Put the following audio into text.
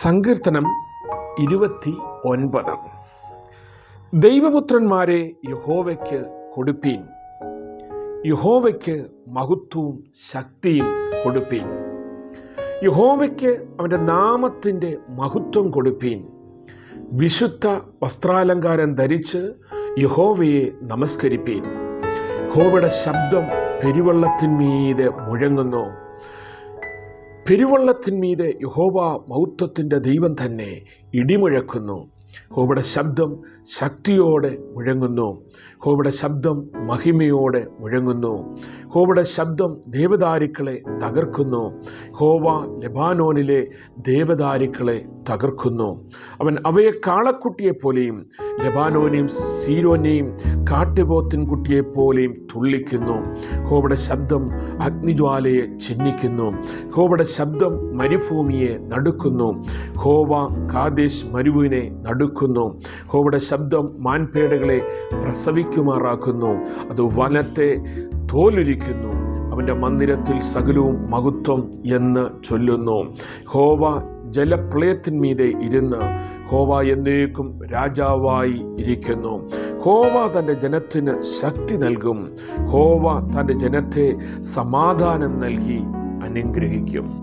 സങ്കീർത്തനം ഇരുപത്തി ഒൻപത് ദൈവപുത്രന്മാരെ യഹോവയ്ക്ക് കൊടുപ്പീൻ. യഹോവയ്ക്ക് മഹത്വവും ശക്തിയും കൊടുപ്പീൻ. യഹോവയ്ക്ക് അവന്റെ നാമത്തിന്റെ മഹത്വം കൊടുപ്പീൻ. വിശുദ്ധ വസ്ത്രാലങ്കാരം ധരിച്ച് യഹോവയെ നമസ്കരിപ്പീൻ. യഹോവയുടെ ശബ്ദം പെരുവെള്ളത്തിന്മീതെ മുഴങ്ങുന്നു. പെരുവള്ളത്തിന്മീതെ യഹോബ മൗത്വത്തിന്റെ ദൈവം തന്നെ ഇടിമുഴക്കുന്നു. ഹോബയുടെ ശബ്ദം ശക്തിയോടെ മുഴങ്ങുന്നു. ഹോബയുടെ ശബ്ദം മഹിമയോടെ മുഴങ്ങുന്നു. ഹോബയുടെ ശബ്ദം ദേവദാരുക്കളെ തകർക്കുന്നു. ഹോവ ലെബാനോനിലെ ദേവദാരുക്കളെ തകർക്കുന്നു. അവൻ അവയെ കാളക്കുട്ടിയെ പോലെയും ലെബാനോനെയും സീരോനെയും കാട്ടുപോത്തിൻ കുട്ടിയെ പോലെയും തുള്ളിക്കുന്നു. ഹോബയുടെ ശബ്ദം അഗ്നിജ്വാലയെ ചിഹ്നിക്കുന്നു ഹോബയുടെ ശബ്ദം മരുഭൂമിയെ നടുക്കുന്നു. ഹോവ കാദേശ് മരുവിനെ നടുക്കുന്നു. ഹോബയുടെ ശബ്ദം മാൻപേടകളെ പ്രസവിക്കുമാറാക്കുന്നു. അത് വനത്തെ തോലുരിക്കുന്നു. അവന്റെ മന്ദിരത്തിൽ സകലവും മഹത്വം എന്ന് ചൊല്ലുന്നു. ഹോവ ജലപ്രളയത്തിന്മീതെ ഇരുന്ന് ഹോവ എന്നേക്കും രാജാവായി ഇരിക്കുന്നു. ഹോവ തന്റെ ജനത്തിന് ശക്തി നൽകും. ഹോവ തന്റെ ജനത്തെ സമാധാനം നൽകി അനുഗ്രഹിക്കും.